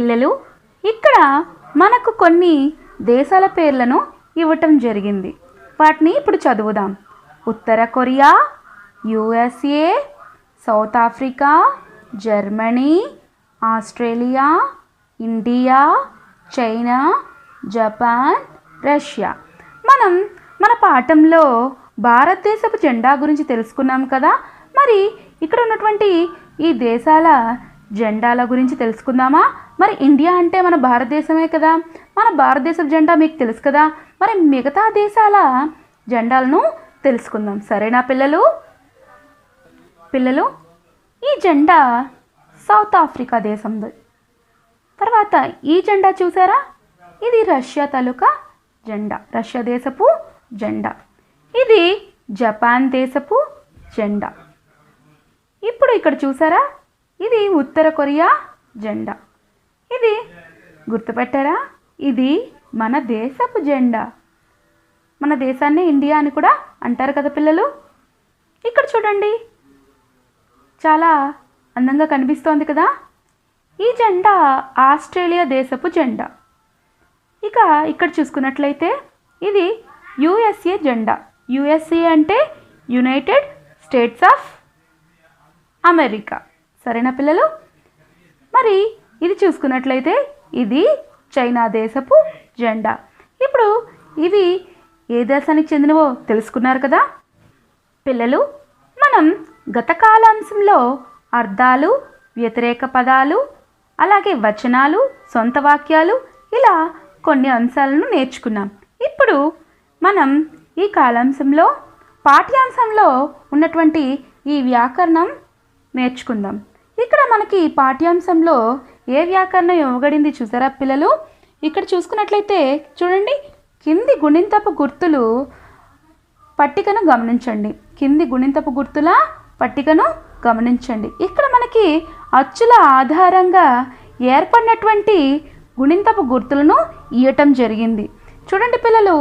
పిల్లలు ఇక్కడ మనకు కొన్ని దేశాల పేర్లను ఇవ్వటం జరిగింది. వాటిని ఇప్పుడు చదువుదాం. ఉత్తర Korea USA South Africa Germany Australia India China Japan Russia. మనం మన పాఠంలో భారతదేశపు జెండా గురించి తెలుసుకున్నాం కదా. మరి ఇక్కడ ఉన్నటువంటి ఈ దేశాల జెండాల గురించి తెలుసుకుందామా? మరి ఇండియా అంటే మన భారతదేశమే కదా. మన భారతదేశపు జెండా మీకు తెలుసు కదా. మరి మిగతా దేశాల జెండాలను తెలుసుకుందాం. సరేనా పిల్లలు? పిల్లలు ఈ జెండా సౌత్ ఆఫ్రికా దేశంది. తర్వాత ఈ జెండా చూసారా? ఇది రష్యా తాలూకా జెండా. రష్యా దేశపు జెండా. ఇది జపాన్ దేశపు జెండా. ఇప్పుడు ఇక్కడ చూసారా? ఇది ఉత్తర కొరియా జెండా. ఇది గుర్తుపెట్టారా? ఇది మన దేశపు జెండా. మన దేశాన్ని ఇండియా అని కూడా అంటారు కదా పిల్లలు. ఇక్కడ చూడండి. చాలా అందంగా కనిపిస్తోంది కదా. ఈ జెండా ఆస్ట్రేలియా దేశపు జెండా. ఇక ఇక్కడ చూసుకున్నట్లయితే ఇది యుఎస్ఏ జెండా. యుఎస్ఏ అంటే యునైటెడ్ స్టేట్స్ ఆఫ్ అమెరికా. సరేనా పిల్లలు? మరి ఇది చూసుకున్నట్లయితే ఇది చైనా దేశపు జెండా. ఇప్పుడు ఇవి ఏ దేశానికి చెందినవో తెలుసుకున్నారు కదా? పిల్లలు మనం గత కాలాంశంలో అర్థాలు వ్యతిరేక పదాలు అలాగే వచనాలు సొంత వాక్యాలు ఇలా కొన్ని అంశాలను నేర్చుకున్నాం. ఇప్పుడు మనం ఈ కాలాంశంలో పాఠ్యాంశంలో ఉన్నటువంటి ఈ వ్యాకరణం నేర్చుకుందాం. ఇక్కడ మనకి పాఠ్యాంశంలో ఏ వ్యాకరణం ఇవ్వబడింది చూసారా పిల్లలు? ఇక్కడ చూసుకున్నట్లయితే చూడండి కింది గుణింతపు గుర్తులు పట్టికను గమనించండి. కింది గుణింతపు గుర్తుల పట్టికను గమనించండి. ఇక్కడ మనకి అచ్చుల ఆధారంగా ఏర్పడినటువంటి గుణింతపు గుర్తులను ఇయ్యటం జరిగింది. చూడండి పిల్లలు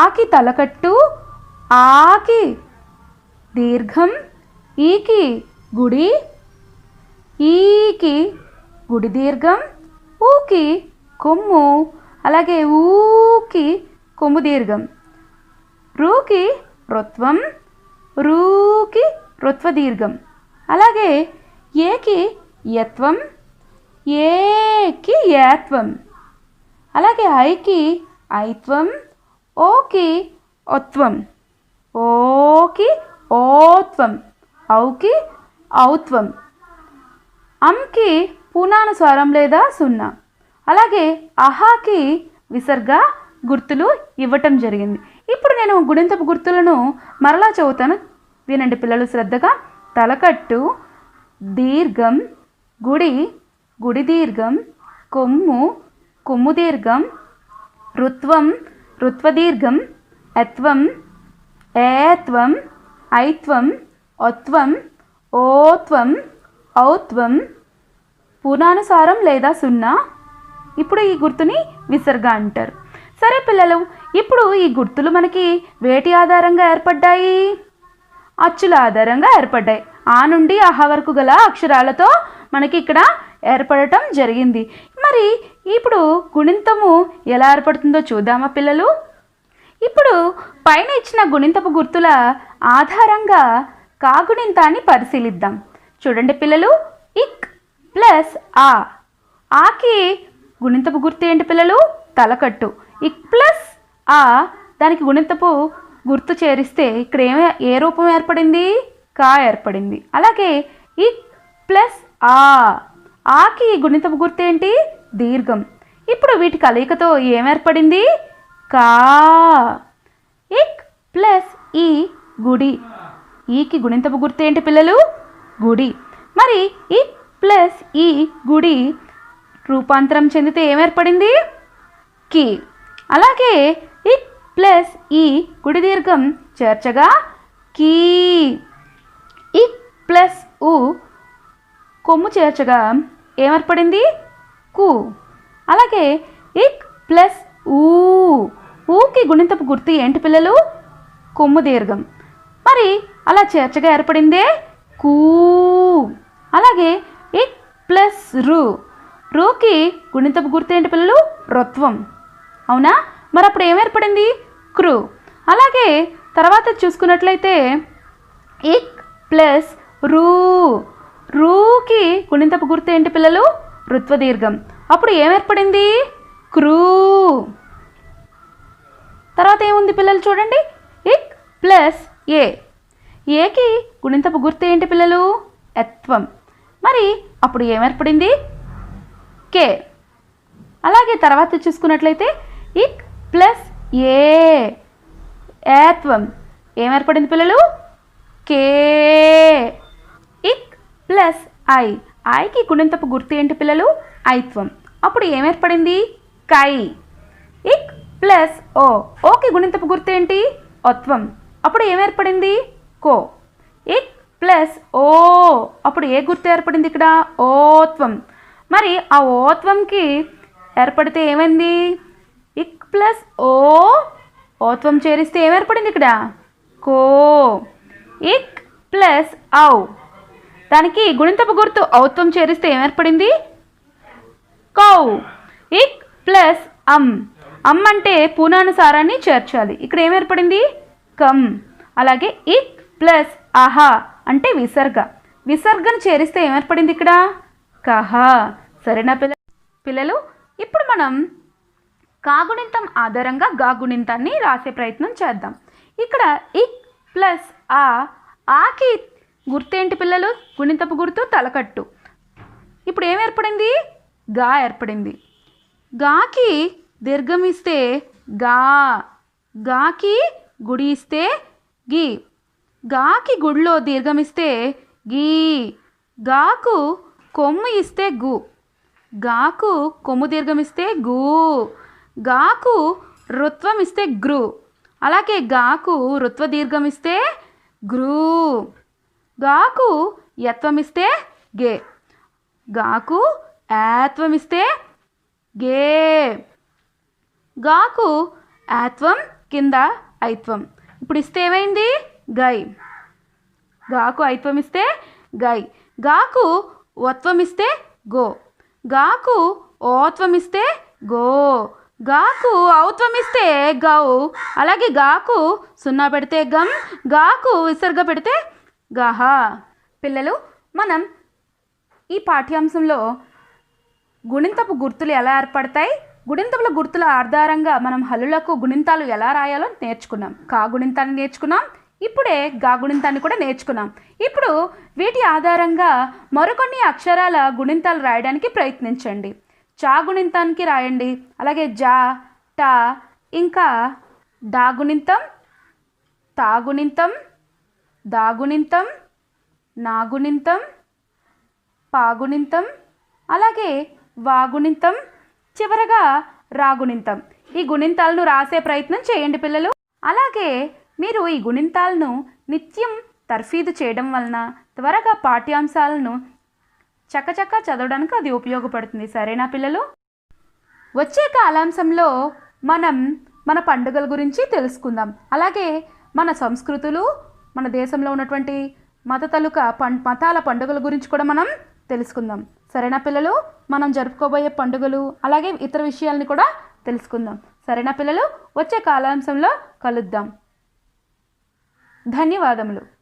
ఆకి తలకట్టు ఆకి దీర్ఘం ఈకి గుడి ఈకి గుడి దీర్ఘం ఊకి కొమ్ము అలాగే ఊకి కొమ్ము దీర్ఘం. రూకి రుత్వం రూకి రుత్వ దీర్ఘం. అలాగే ఏకి యత్వం ఏకి యాత్వం. అలాగే ఐకి ఐత్వం ఓకి ఒత్వం. ఓకి ఓత్వం ఔకి ఔత్వం. అంకి పూనానుస్వరం లేదా సున్నా. అలాగే అహాకి విసర్గ గుర్తులు ఇవ్వటం జరిగింది. ఇప్పుడు నేను గుణింతపు గుర్తులను మరలా చదువుతాను. వినండి పిల్లలు శ్రద్ధగా. తలకట్టు దీర్ఘం గుడి గుడి దీర్ఘం కొమ్ము కొమ్ము దీర్ఘం రుత్వం రుత్వదీర్ఘం యత్వం ఏత్వం ఐత్వం ఒత్వం ఓత్వం ఔత్వం పూర్ణానుసారం లేదా సున్నా? ఇప్పుడు ఈ గుర్తుని విసర్గ అంటారు. సరే పిల్లలు ఇప్పుడు ఈ గుర్తులు మనకి వేటి ఆధారంగా ఏర్పడ్డాయి? అచ్చుల ఆధారంగా ఏర్పడ్డాయి. ఆ నుండి ఆహా వరకు గల అక్షరాలతో మనకి ఇక్కడ ఏర్పడటం జరిగింది. మరి ఇప్పుడు గుణింతము ఎలా ఏర్పడుతుందో చూద్దామా పిల్లలు? ఇప్పుడు పైన ఇచ్చిన గుణింతపు గుర్తుల ఆధారంగా కాగుణింతాన్ని పరిశీలిద్దాం. చూడండి పిల్లలు. ఇక్ ప్లస్ ఆ. ఆకి గుణింతపు గుర్తు ఏంటి పిల్లలు? తలకట్టు. ఇక్ ప్లస్ ఆ. దానికి గుణింతపు గుర్తు చేరిస్తే ఇక్కడ ఏమే ఏ రూపం ఏర్పడింది? కా ఏర్పడింది. అలాగే ఇక్ ప్లస్ ఆ. ఆకి గుణితపు గుర్తు ఏంటి? దీర్ఘం. ఇప్పుడు వీటి కలయికతో ఏం ఏర్పడింది? కా. ఇక్ ప్లస్ ఈ గుడి. ఈకి గుణింతపు గుర్తు ఏంటి పిల్లలు? గుడి. మరి ఇక్ ప్లస్ ఈ గుడి రూపాంతరం చెందితే ఏమేర్పడింది? కి. అలాగే ఇక్ ప్లస్ ఈ గుడి దీర్ఘం చేర్చగా కీ. ఇక్ ప్లస్ ఉ కొమ్ము చేర్చగా ఏమర్పడింది? కు. అలాగే ఇక్ ప్లస్ ఊ ఊకి గుణింతపు గుర్తు ఏంటి పిల్లలు? కొమ్ము దీర్ఘం. మరి అలా చేర్చగా ఏర్పడిందే? కూ. అలాగే ఇక్ ప్లస్ రు. రూకి గుణితపు గుర్తు ఏంటి పిల్లలు? రుత్వం. అవునా? మరి అప్పుడు ఏం ఏర్పడింది క్రూ అలాగే తర్వాత చూసుకున్నట్లయితే ఇక్ ప్లస్ రూ. రూకి గుణింతపు గుర్తు ఏంటి పిల్లలు? రుత్వ దీర్ఘం అప్పుడు ఏం ఏర్పడింది క్రూ తర్వాత ఏముంది పిల్లలు చూడండి? ఇక్ ప్లస్ ఏ. ఏకి గుణింతపు గుర్తు ఏంటి పిల్లలు? ఎత్వం. మరి అప్పుడు ఏమేర్పడింది? కే. అలాగే తర్వాత చూసుకున్నట్లయితే ఇక్ ప్లస్ ఏ. ఏత్వం ఏమేర్పడింది పిల్లలు? కే. ఇక్ ప్లస్ ఐ. ఐకి గుణింతపు గుర్తు ఏంటి పిల్లలు? ఐత్వం. అప్పుడు ఏమేర్పడింది? కై. ఇక్ ప్లస్ ఓ. ఓకి గుణింతపు గుర్తు ఏంటి? ఒత్వం. అప్పుడు ఏమేర్పడింది? కో. ఇక్ ప్లస్ ఓ. అప్పుడు ఏ గుర్తు ఏర్పడింది ఇక్కడ? ఓత్వం. మరి ఆ ఓత్వంకి ఏర్పడితే ఏమైంది? ఇక్ ప్లస్ ఓ. ఓత్వం చేరిస్తే ఏం ఏర్పడింది ఇక్కడ? కో. ఇక్ ప్లస్ ఔ. దానికి గుణింతపు గుర్తు ఔత్వం చేరిస్తే ఏం ఏర్పడింది కౌ. ఇక్ ప్లస్ అమ్ అమ్ అంటే పూనానుసారాన్ని చేర్చాలి. ఇక్కడ ఏం ఏర్పడింది కమ్ అలాగే ఇక్ ప్లస్ ఆహా అంటే విసర్గ. విసర్గను చేరిస్తే ఏం ఏర్పడింది ఇక్కడ? కహ. సరేనా పిల్ల పిల్లలు? ఇప్పుడు మనం కాగుణింతం ఆధారంగా గాగుణింతాన్ని రాసే ప్రయత్నం చేద్దాం. ఇక్కడ ఇక్ ప్లస్ ఆ ఆకి గుర్తేంటి పిల్లలు? గుణింతపు గుర్తు తలకట్టు. ఇప్పుడు ఏం ఏర్పడింది. గా ఏర్పడింది గాకి దీర్ఘం ఇస్తే గా. గాకి గుడి ఇస్తే గి. గాకి గుడిలో దీర్ఘమిస్తే గీ గాకు కొమ్ము ఇస్తే గు గాకు కొమ్ము దీర్ఘమిస్తే గు గాకు రుత్వం ఇస్తే గ్రు అలాగే గాకు రుత్వ దీర్ఘమిస్తే గ్రూ గాకు యత్వం ఇస్తే గే గాకు యాత్వం ఇస్తే గే గాకు యాత్వం కింద ఐత్వం. ఇప్పుడు ఇస్తే ఏమైంది? గై. గాకు ఐత్వం గై. గాకు ఒత్వమిస్తే గో. గాకు ఓత్వమిస్తే గో. గాకు ఔత్వమిస్తే గౌ. అలాగే గాకు సున్నా పెడితే గమ్ గాకు విసర్గ పెడితే గహ. పిల్లలు మనం ఈ పాఠ్యాంశంలో గుణింతపు గుర్తులు ఎలా ఏర్పడతాయి? గుణింతపుల గుర్తుల ఆధారంగా మనం హల్లులకు గుణింతాలు ఎలా రాయాలో నేర్చుకున్నాం. కా గుణింతాన్ని నేర్చుకున్నాం? ఇప్పుడే గాగుణింతాన్ని కూడా నేర్చుకున్నాం. ఇప్పుడు వీటి ఆధారంగా మరికొన్ని అక్షరాల గుణింతాలు రాయడానికి ప్రయత్నించండి. చా గుణింతానికి రాయండి. అలాగే జా టా ఇంకా డా తాగుణింతం దాగుణింతం నాగుణింతం పాగుణింతం అలాగే వాగుణింతం చివరగా రాగుణింతం ఈ గుణింతాలను రాసే ప్రయత్నం చేయండి పిల్లలు. అలాగే మీరు ఈ గుణింతాలను నిత్యం తర్ఫీదు చేయడం వలన త్వరగా పాఠ్యాంశాలను చకచక చదవడానికి అది ఉపయోగపడుతుంది. సరేనా పిల్లలు? వచ్చే కాలాంశంలో మనం మన పండుగల గురించి తెలుసుకుందాం. అలాగే మన సంస్కృతులు మన దేశంలో ఉన్నటువంటి మత తలుక పం మతాల పండుగల గురించి కూడా మనం తెలుసుకుందాం. సరేనా పిల్లలు? మనం జరుపుకోబోయే పండుగలు అలాగే ఇతర విషయాల్ని కూడా తెలుసుకుందాం. సరేనా పిల్లలు? వచ్చే కాలాంశంలో కలుద్దాం. ధన్యవాదములు.